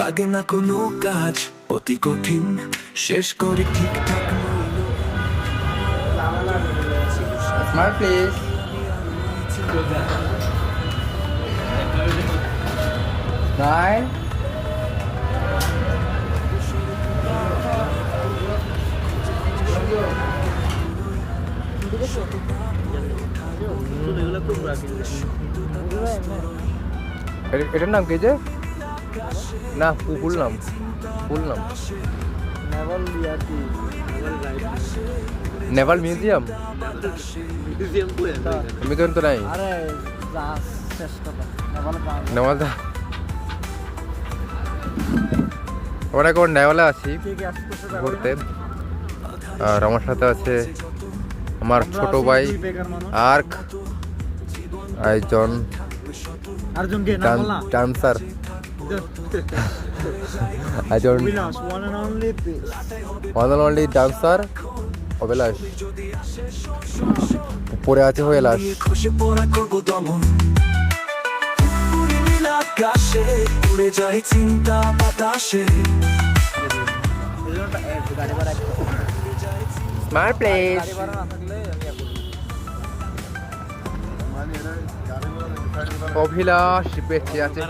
লাগে না কোনো কাজ। অতি কঠিন শেষ করে ঠিকঠাক এটার নাম কি যে? না ফুল নাম। নেভাল মিউজিয়াম? মিউজিয়াম তো নাই। নেওয়াল আমরা এখন নেওয়ালে আছি ঘুরতে। আর আমার সাথে আছে আমার ছোট ভাই আর্ক একজন আর্জুন না ডান্সার একজন বিলাস one and only one and only dancer অবিলাস পরে আছে হয়েলাস নিয়ে খসে পড়া করব দমন। উড়ে নীল আকাশে উড়ে যায় চিন্তা বাতাসে। Smart place. অভিলাষ বেঁচে আছে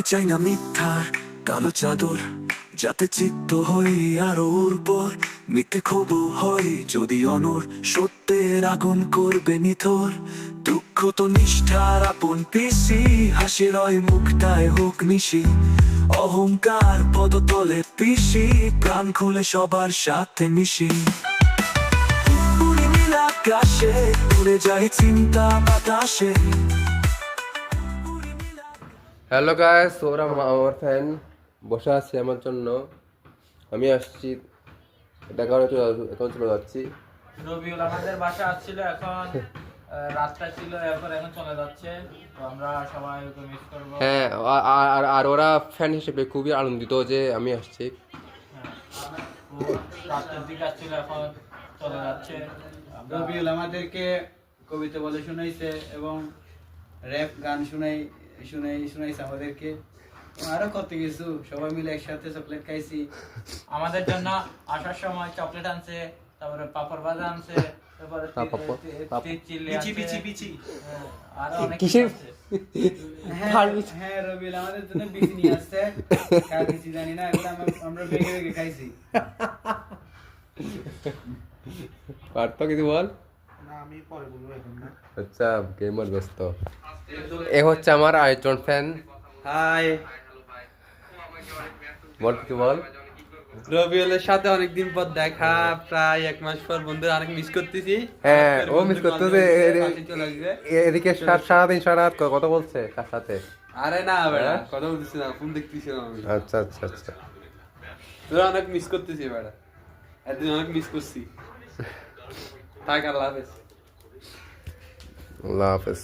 হয়েলাস পেঁচাই না মিথ্যার কালো চাদর, যাতে চিত্ত হই আরও উর্বর মিথ্যে হয় যদি অনর, সত্যের আগুন করবে নিথর। দুঃখ তো নিষ্ঠার আপন পিসি হাসি রয় মুখটায় হোক মিশি। অহংকার পদতলে পিসি, প্রাণ খুলে সবার সাথে মিশি। আকাশে, উড়ে যায় চিন্তা বাতাসে। হ্যালো গাইস ওরা মা- আমার ফ্যান বসে আছে আমার জন্য। আমি আসছি এটা কারণে চলে এখন চলে যাচ্ছি। রবিউল আমাদের বাসা আসছিল এখন রাস্তায় ছিল এখন এখন চলে যাচ্ছে। তো আমরা সবাই ওকে মিস করব। হ্যাঁ আর আর ওরা ফ্যান হিসেবে খুবই আনন্দিত যে আমি আসছি। হ্যাঁ। রাস্তার দিকে আসছিল এখন চলে যাচ্ছে। রবিউল আমাদেরকে কবিতা বলে শুনাইছে এবং র্যাপ গান শুনাই শুনাই শুনাইছে আমাদেরকে আরও কত কিছু সবাই মিলে একসাথে চকলেট খাইছি। আমাদের জন্য আসার সময় চকলেট আনছে তারপরে পাপড় ভাজা আনছে তারপরে হ্যাঁ, পাঁপড়, পাঁপড়। চিলি পিচি, পিচি, পিচি। আরও অনেক কিছু আছে। হ্যাঁ আমাদের জন্য বিচি নিয়ে আসছে। কার জানি না এগুলো আমরা আমরা বেগে বেগে খাইছি। আর কিছু বল? আচ্ছা গেমার ব্যস্ত। এ হচ্ছে আমার আয়োজন ফ্যান হাই বল কিছু বল? রবিউলের সাথে অনেকদিন পর দেখা প্রায় এক মাস পর বন্ধুরা অনেক মিস করতেছি। হ্যাঁ ও মিস এদিকে সারাদিন সারা রাত কথা বলছে কার সাথে? আরে না বেড়া হ্যাঁ? কথা বলতেছিলাম ফোন দেখতেছিলাম আচ্ছা আচ্ছা আচ্ছা। তোরা অনেক মিস করতেছি বেড়া। একদিন অনেক মিস করছি। থাক আল্লাহ হাফেজ। আল্লাহ হাফেজ